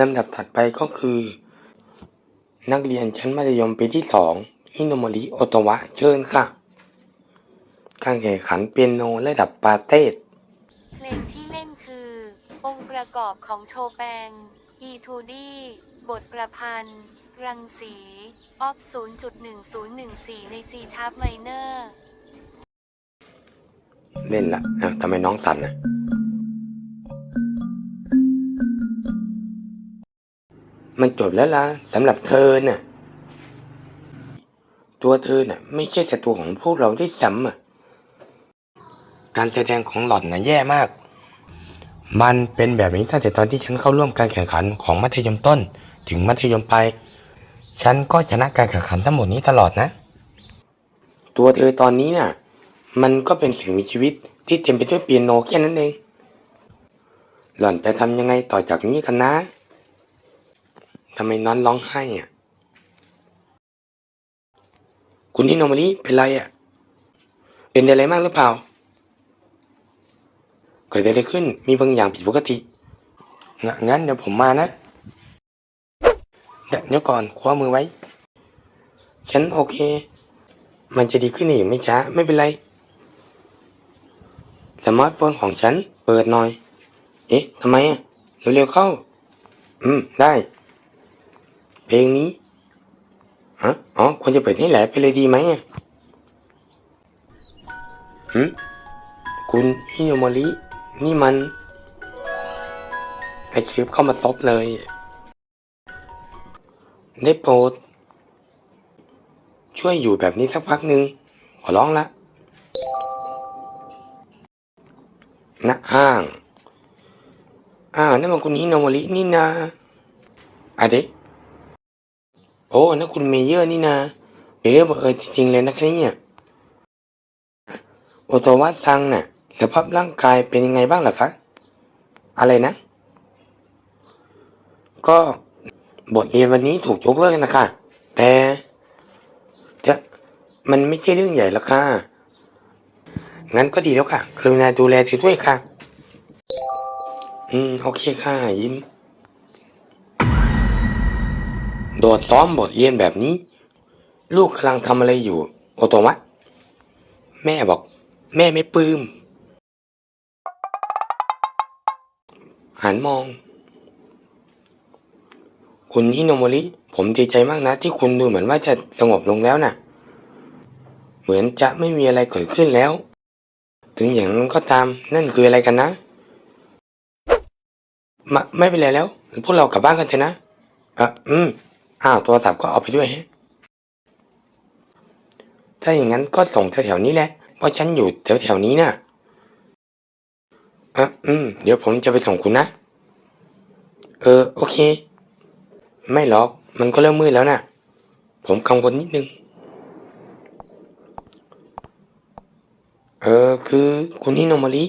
ลำดับถัดไปก็คือ นักเรียนชั้นมัธยมปีที่สองฮิโนโมริโอโตวะเชิญค่ะ การแข่งขันเปียโนระดับปาเต้เพลงที่เล่นคือ องค์ประกอบของโชแปง อีทูดีบทประพันธ์ รังสีออฟ0.1014 ใน C sharp minor เล่นละอ้าวทำไมน้องสั่นนะ มันจบแล้วล่ะสำหรับเธอน่ะ ตัวเธอน่ะ ไม่ใช่ศัตรูของพวกเราได้วยซ้ำอะ การแสดงของหล่อนน่ะแย่มาก มันเป็นแบบนี้ตั้งแต่ตอนที่ฉันเข้าร่วมการแข่งขันของมัธยมต้น ถึงมัธยมปลายฉันก็ชนะการแข่งขันทั้งหมดนี้ตลอดนะ ตัวเธอตอนนี้น่ะ มันก็เป็นสิ่งมีชีวิตที่เต็มไปด้วยเปียโนแค่นั้นเอง หล่อนจะทำยังไงต่อจากนี้กันนะ ทำไมนอนร้องไห้อะ คุณที่โนมารีเป็นไรอะ เป็นอะไรมากหรือเปล่า เกิดอะไรขึ้น มีบางอย่างผิดปกติง,งั้นเดี๋ยวผมมานะเดี๋ยวเดี๋ยวก่อนคว้ามือไว้ ฉันโอเค มันจะดีขึ้นอีกไม่ช้า ไม่เป็นไร สมาร์ทโฟนของฉันเปิดหน่อย เอ๊ะทำไมอะ เร็วๆเข้า อืม ได้ เพลงนี้ฮะอ๋อควรจะเปิดให้แหลไปเลยดีไหมหืมคุณฮิโนโมรินี่มันไอชิปเข้ามาซบเลย ได้โปรด ช่วยอยู่แบบนี้สักพักหนึ่งขอร้องละณห้างอ้าวนั่นมันคุณฮิโนโมรินี่นาอะเดะ โอ้นั่นคุณเมเยอร์นี่นาเป็นเรื่องบังเอิญจริงๆเลยนะครับเนี่ยโอโตวะซังน่ะสภาพร่างกายเป็นยังไงบ้างล่ะคะ อะไรนะ ก็บทเรียนวันนี้ถูกยกเลิกนะคะ แต่จะมันไม่ใช่เรื่องใหญ่หรอกค่ะ งั้นก็ดีแล้วค่ะกรุณาดูแลเธอด้วยค่ะ อืม โอเคค่ะ ยิ้ม โดดซ้อมบทเรียนแบบนี้ ลูกกำลังทำอะไรอยู่ โอโตมะแม่บอก แม่ไม่ปลื้มหันมอง คุณฮิโนโมริ ผมดีใจมากนะที่คุณดูเหมือนว่าจะสงบลงแล้วน่ะ เหมือนจะไม่มีอะไรเกิดขึ้นแล้ว ถึงอย่างนั้นก็ตามนั่นคืออะไรกันนะมาไม่เป็นไรแล้ว พวกเรากลับบ้านกันเถอะนะอะอืม อ้าวโทรศัพท์ก็เอาไปด้วยฮะถ้าอย่างนั้นก็ส่งแถวๆนี้แหละ เพราะฉันอยู่แถวๆนี้น่ะอะอืม เดี๋ยวผมจะไปส่งคุณนะ เออ โอเค ไม่หรอก มันก็เริ่มมืดแล้วน่ะ ผมกังวลนิดนึง เออ คือคุณฮิโนโมริ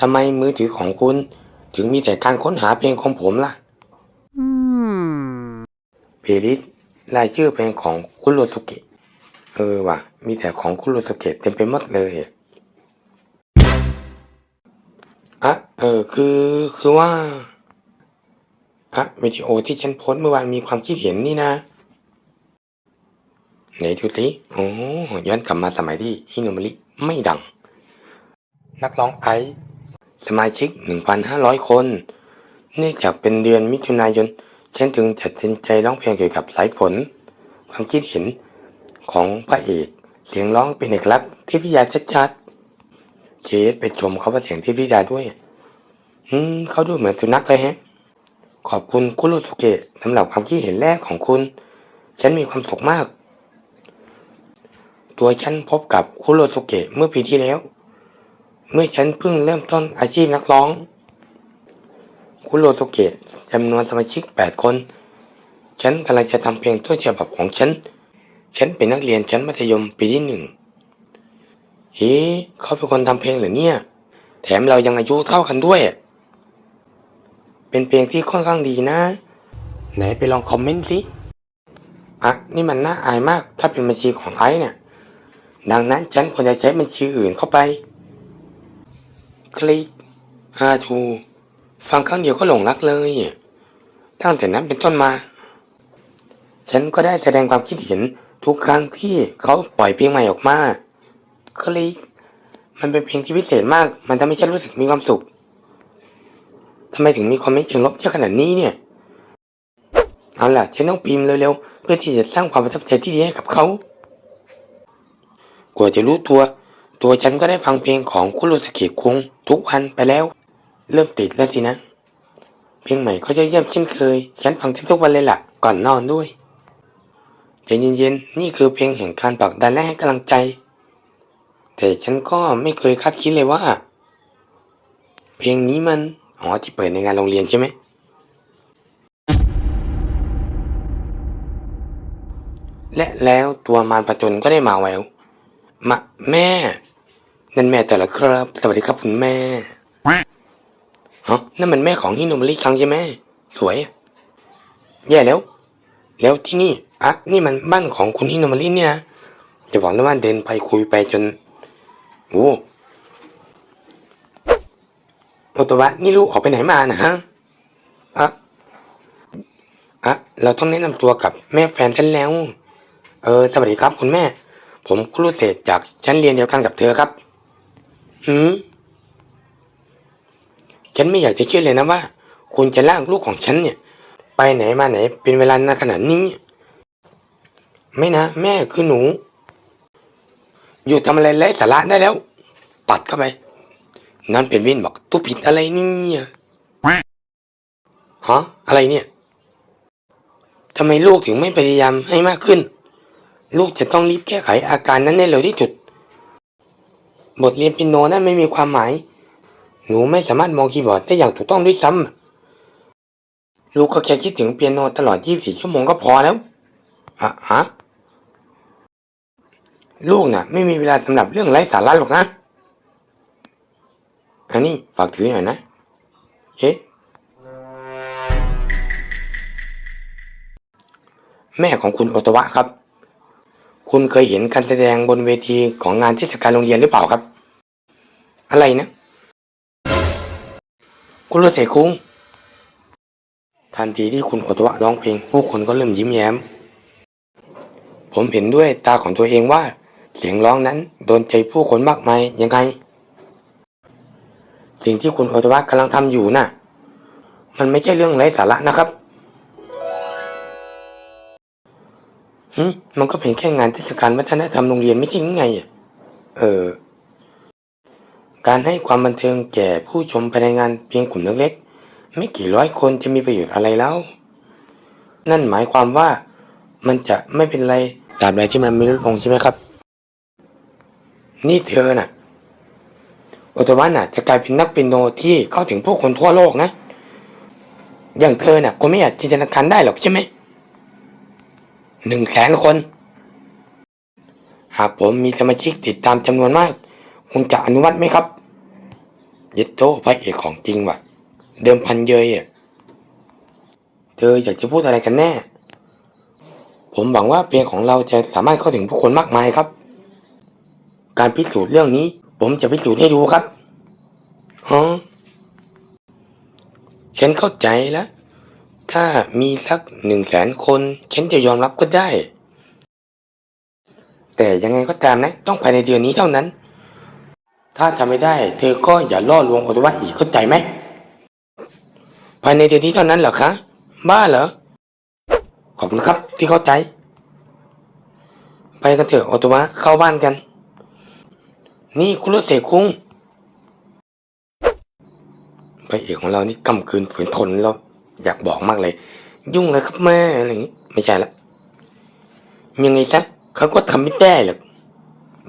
ทำไมมือถือของคุณ ถึงมีแต่การค้นหาเพลงของผมล่ะ เพลิสรายชื่อเพลงของคุโรสุเกะ เออว่ะ มีแต่ของคุโรสุเกะเต็มไปหมดเลยอะเออ คือ คือว่าอะวิดีโอที่ฉันโพสเมื่อวานมีความคิดเห็นนี่นะ ไหนดูสิโอ้ย้อนกลับมาสมัยที่ฮิโนมริไม่ดัง นักร้องไอซ์สมาชิก 1,500 คน เนื่องจากเป็นเดือนมิถุนายน ฉันถึงตัดสินใจร้องเพลงเกี่ยวกับสายฝน ความคิดเห็นของพระเอก เสียงร้องเป็นเอกลักษณ์ที่พิยาชัดๆเชสไปชมเขาว่าเสียงที่พิยาด้วย อืมเขาดูเหมือนสุนัขเลยฮะ ขอบคุณคุโรสุเกะสำหรับความคิดเห็นแรกของคุณ ฉันมีความสุขมาก ตัวฉันพบกับคุโรสุเกะเมื่อปีที่แล้ว เมื่อฉันเพิ่งเริ่มต้นอาชีพนักร้อง คุโรโตเกะจำนวนสมาชิก 8 คน ฉันกำลังจะทำเพลงต้นฉบับของฉัน ฉันเป็นนักเรียนชั้นมัธยมปีที่หนึ่งเฮ้เขาเป็นคนทำเพลงเหรอเนี่ย แถมเรายังอายุเท่ากันด้วย เป็นเพลงที่ค่อนข้างดีนะ ไหนไปลองคอมเมนต์สิอะนี่มันน่าอายมากถ้าเป็นบัญชีของไอซ์เนี่ย ดังนั้นฉันควรจะใช้บัญชีอื่นเข้าไป คลิก how to ฟังครั้งเดียวก็หลงรักเลย ตั้งแต่นั้นเป็นต้นมา ฉันก็ได้แสดงความคิดเห็นทุกครั้งที่เขาปล่อยเพลงใหม่ออกมาก็เลยมันเป็นเพลงที่พิเศษมาก มันทำให้ฉันรู้สึกมีความสุขทำไมถึงมีคอมเมนต์เชิงลบเยอะขนาดนี้เนี่ย เอาล่ะ ฉันต้องพิมพ์เร็วๆ เพื่อที่จะสร้างความประทับใจที่ดีให้กับเขา กว่าจะรู้ตัว ตัวฉันก็ได้ฟังเพลงของคุโรสเกะคุงทุกวันไปแล้ว เริ่มติดแล้วสินะ เพลงใหม่ก็จะเยี่ยมเช่นเคย ฉันฟังทุกวันเลยล่ะ ก่อนนอนด้วยใจเย็นๆ นี่คือเพลงแห่งการผลักดันและให้กำลังใจ แต่ฉันก็ไม่เคยคาดคิดเลยว่า เพลงนี้มัน อ๋อที่เปิดในงานโรงเรียนใช่ไหม และแล้วตัวมารผจญก็ได้มาแววมาแม่ นั่นแม่แต่ละครับ สวัสดีครับคุณแม่ ฮะนั่นมันแม่ของฮิโนมาริคังใช่ไหมสวย แย่แล้ว แล้วที่นี่อะนี่มันบ้านของคุณฮิโนมาริเนี่ยนะจะบอกนะว่าเดินไปคุยไปจนโอ้โอตวะนี่ลูกออกไปไหนมานะฮะอะอะเราต้องแนะนำตัวกับแม่แฟนฉันแล้ว เออ สวัสดีครับคุณแม่ ผมครูเศษจากชั้นเรียนเดียวกันกับเธอครับ หืม ฉันไม่อยากจะเชื่อเลยนะว่า คุณจะลากลูกของฉันเนี่ย ไปไหนมาไหนเป็นเวลานานขนาดนี้ ไม่นะ แม่คือหนู อยู่ทำอะไรไร้สาระได้แล้ว ปัดเข้าไป นั่นเป็นวินบอกตู้ผิดอะไรเนี่ยฮะอะไรเนี่ยทำไมลูกถึงไม่พยายามให้มากขึ้น ลูกจะต้องรีบแก้ไขอาการนั้นให้เร็วที่สุด บทเรียนปียโนนั้นไม่มีความหมาย หนูไม่สามารถมองคีย์บอร์ดได้อย่างถูกต้องด้วยซ้ำลูกก็แค่คิดถึงเปียโนตลอด 24 ชั่วโมงก็พอแล้วอะฮะ ลูกน่ะ ไม่มีเวลาสำหรับเรื่องไร้สาระหรอกนะ อันนี้ฝากถือหน่อยนะ เอ๊ะแม่ของคุณโอตวะครับ คุณเคยเห็นการแสดงบนเวทีของงานเทศกาลโรงเรียนหรือเปล่าครับ อะไรนะ คุณโรเสคุงทันทีที่คุณโอตวะร้องเพลง ผู้คนก็เริ่มยิ้มแย้ม ผมเห็นด้วยตาของตัวเองว่า เสียงร้องนั้นโดนใจผู้คนมากมายยังไง สิ่งที่คุณโอตวะกำลังทำอยู่น่ะ มันไม่ใช่เรื่องไร้สาระนะครับหึมันก็เป็นแค่งานเทศกาลวัฒนธรรมโรงเรียนไม่ใช่ไง เออ การให้ความบันเทิงแก่ผู้ชมภายในงานเพียงกลุ่มเล็กๆไม่กี่ร้อยคนจะมีประโยชน์อะไรแล้ว นั่นหมายความว่ามันจะไม่เป็นไรตราบใดที่มันไม่ลดลงใช่ไหมครับ นี่เธอน่ะโอตวันน่ะ จะกลายเป็นนักเปียโนที่เข้าถึงผู้คนทั่วโลกนะ อย่างเธอน่ะคงไม่อาจจินตนาการได้หรอกใช่ไหมหนึ่งแสนคน หากผมมีสมาชิกติดตามจำนวนมากคุณจะอนุมัติไหมครับ เยดโตพระเอกของจริงว่ะ เดิมพันเยยอะเธออยากจะพูดอะไรกันแน่ ผมหวังว่าเพลงของเราจะสามารถเข้าถึงผู้คนมากมายครับ การพิสูจน์เรื่องนี้ ผมจะพิสูจน์ให้ดูครับฮะฉันเข้าใจแล้ว ถ้ามีสักหนึ่งแสนคน ฉันจะยอมรับก็ได้ แต่ยังไงก็ตามนะ ต้องภายในเดือนนี้เท่านั้น ถ้าทำไม่ได้ เธอก็อย่าล่อลวงโอตวะอีกเข้าใจไหมภายในเดือนนี้เท่านั้นเหรอคะบ้าเหรอขอบคุณครับที่เข้าใจ ไปกันเถอะโอตวะเข้าบ้านกัน นี่คุณรถเสกคุงพระเอกของเรานี่กำคืนฝืนทนแล้วอยากบอกมากเลย ยุ่งเลยครับแม่อะไรอย่างนี้ไม่ใช่ละยังไงซะเขาก็ทำไม่ได้หรอก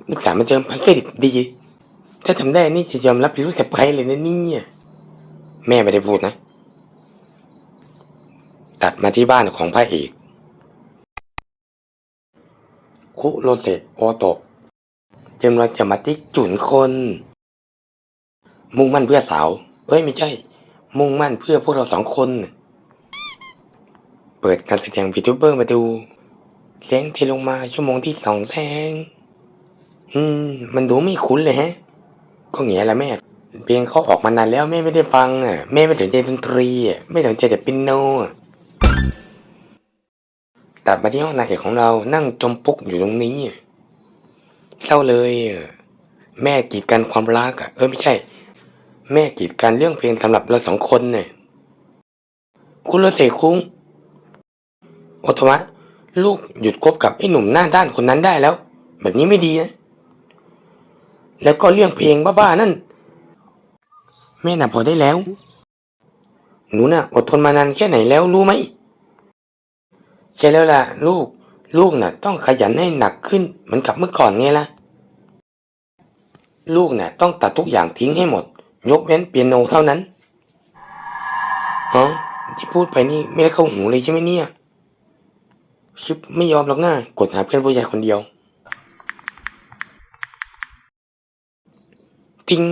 ลูกสาวมาเติมพันเครดิตดี ถ้าทำได้นี่จะยอมรับเป็นลูกสะใภ้เลยนะเนี่ย แม่ไม่ได้พูดนะ ตัดมาที่บ้านของพระเอกคุโรเซโอโตะจำลังจะมาติ๊กจุนคน มุ่งมั่นเพื่อสาว เอ้ยไม่ใช่ มุ่งมั่นเพื่อพวกเราสองคน เปิดการแสดงวีทูเบอร์มาดูแสงเทลงมาชั่วโมงที่สองแสง อืม มันดูไม่คุ้นเลยฮะ ก็แง่ละแม่ เพลงเขาออกมานานแล้วแม่ไม่ได้ฟังอะแม่ไม่สนใจดนตรีอะไม่สนใจแต่ปียโนอะตัดมาที่ห้องนางเอกของเรานั่งจมปุกอยู่ตรงนี้เศร้าเลยแม่กีดกันความรักอะเออไม่ใช่ แม่กีดกันเรื่องเพลงสำหรับเราสองคนเนี่ยคุณรเสกคุ้งโอโตมะ ลูกหยุดคบกับไอ้หนุ่มหน้าด้านคนนั้นได้แล้ว แบบนี้ไม่ดีนะ แล้วก็เรื่องเพลงบ้าๆนั่น แม่น่ะพอได้แล้ว หนูน่ะอดทนมานานแค่ไหนแล้วรู้ไหมใช่แล้วล่ะ ลูก ลูกน่ะ ต้องขยันให้หนักขึ้นเหมือนกับเมื่อก่อนไงล่ะ ลูกน่ะ ต้องตัดทุกอย่างทิ้งให้หมด ยกเว้นเปียโนเท่านั้นฮะที่พูดไปนี่ไม่ได้เข้าหูเลยใช่ไหมเนี่ย ชิปไม่ยอมหรอกหนะกดหาเพื่อนผู้ชายคนเดียว ติง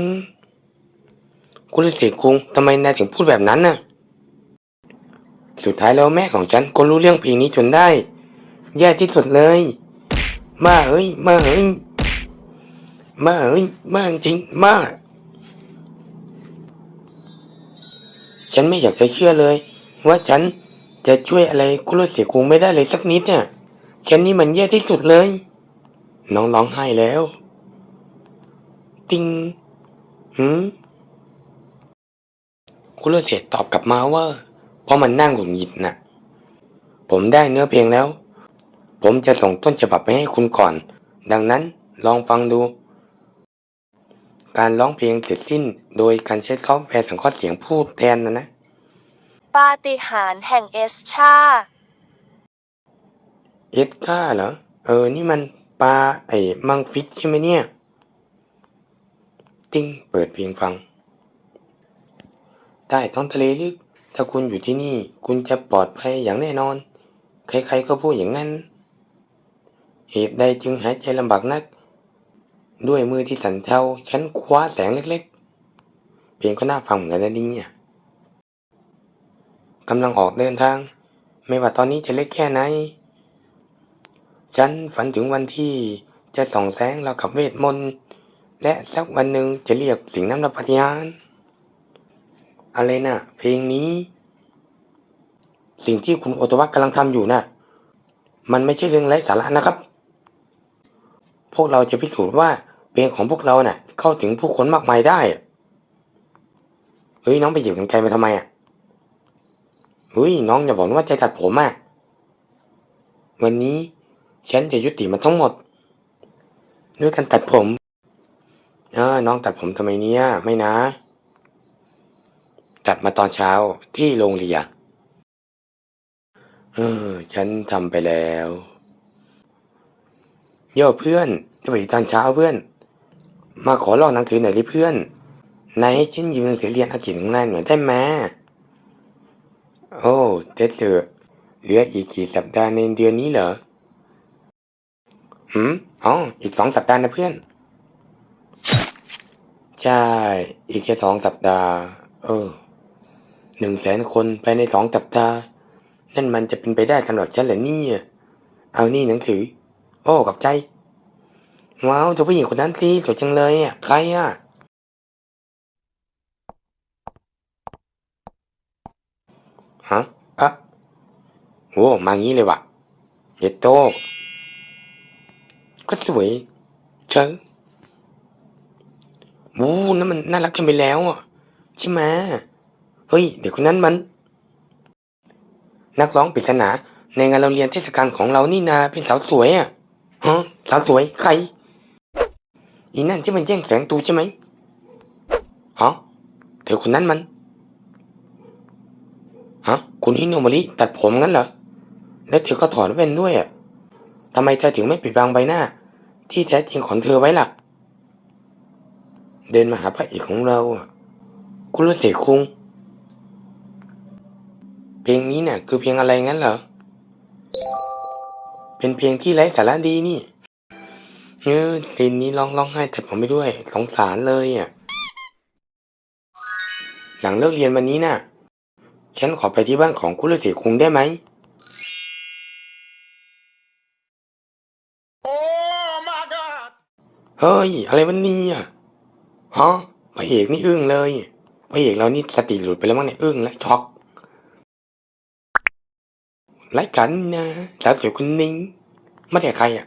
คุณฤาษีคุงทำไมนายถึงพูดแบบนั้นน่ะ สุดท้ายแล้วแม่ของฉันก็รู้เรื่องเพลงนี้จนได้ แย่ที่สุดเลย มาเอ้ย มาเอ้ย มาเอ้ย มาจริง มา ฉันไม่อยากจะเชื่อเลย ว่าฉันจะช่วยอะไรคุณฤาษีคุงไม่ได้เลยสักนิดเนี่ยฉันนี่มันแย่ที่สุดเลย น้องร้องไห้แล้ว ติง หืมคุณเลเศษตอบกลับมาว่า เพราะมันนั่งหงุดหงิดน่ะ ผมได้เนื้อเพลงแล้ว ผมจะส่งต้นฉบับไปให้คุณก่อน ดังนั้นลองฟังดู การร้องเพลงเสร็จสิ้นโดยการใช้ซอฟต์แวร์สังเคราะห์เสียงพูดแทนนะนะปาฏิหาริย์แห่งเอสชา เอ็ดก้าเหรอ เออ นี่มันปลาไอ้มังฟิตใช่ไหมเนี่ย ติ้งเปิดเพลงฟัง ใต้ท้องทะเลลึก ถ้าคุณอยู่ที่นี่ คุณจะปลอดภัยอย่างแน่นอน ใครๆก็พูดอย่างนั้น เหตุใดจึงหายใจลำบากนัก ด้วยมือที่สั่นเทาฉันคว้าแสงเล็กๆ เพลงก็น่าฟังเหมือนกันนะเนี่ยกำลังออกเดินทาง ไม่ว่าตอนนี้จะเล็กแค่ไหน ฉันฝันถึงวันที่จะส่องแสงเรากับเวทมนต์ และสักวันหนึ่งจะเรียกสิ่งนั้นว่าปฏิญาณอะไรนะ่ะ เพลงนี้ สิ่งที่คุณโอตวะกำลังทำอยู่น่ะ มันไม่ใช่เรื่องไร้สาระนะครับ พวกเราจะพิสูจน์ว่าเพลงของพวกเราน่ะ เข้าถึงผู้คนมากมายได้เฮ้ยน้องไปหยิบกันไกลมาทำไมอะเฮ้ยน้องอย่าบอกว่าใจตัดผมอะวันนี้ฉันจะยุติมันทั้งหมด ด้วยการตัดผม เออ น้องตัดผมทำไมเนี่ย ไม่นะ ตัดมาตอนเช้าที่โรงเรียนเออ ฉันทำไปแล้ว โย่เพื่อนจะไปตอนเช้าเพื่อน มาขอลอกหนังสือหน่อยดิเพื่อนนายให้ฉันยืมหนังสือเรียนอาทิตย์ของนายหน่อยได้ไหมโอ้เด็ดเสือเหลืออีกกี่สัปดาห์ในเดือนนี้เหรอหืมอ๋ออีกสองสัปดาห์นะเพื่อน ใช่ อีกแค่สองสัปดาห์ เออ หนึ่งแสนคนภายในสองสัปดาห์ นั่นมันจะเป็นไปได้สำหรับฉันเหรอเนี่ย เอานี่หนังสือ โอ้กับใจ ว้าวเจ้าผู้หญิงคนนั้นสิสวยจังเลยอะ ใครอะ ฮะ อะโอ้มางี้เลยวะเยดโตก็สวยเชิง วู้นั่นมันน่ารักกันไปแล้วอะใช่ไหมเฮ้ย เด็กคนนั้นมัน นักร้องปริศนา ในงานเราเรียนเทศกาลของเรานี่นาเป็นสาวสวยอะฮะสาวสวยใครอีนั่นที่มันแย่งแสงตูใช่ไหมฮะเธอคนนั้นมันฮะคุณฮิโนมริตัดผมงั้นเหรอแล้วเธอก็ถอดแว่นด้วยอะทำไมเธอถึงไม่ปิดบังใบหน้า ที่แท้จริงของเธอไว้ล่ะ เดินมาหาพระเอกของเราอะคุณฤาษีคุงเพลงนี้เนี่ยคือเพลงอะไรงั้นเหรอ เป็นเพลงที่ไร้สาระดีนี่เออซีนนี้ร้องร้องไห้แต่ผมไม่ด้วย สงสารเลยอะ หลังเลิกเรียนวันนี้น่ะ ฉันขอไปที่บ้านของคุณฤาษีคุงได้ไหม Oh my God! เฮ้ย อะไรวันนี้อะ ฮะพระเอกนี่อึ้งเลยพระเอกเรานี่สติหลุดไปแล้วมั้งเนี่ยอึ้งและช็อกไล่กันนะสาวสวยคนนี้ไม่ใช่ใครอะ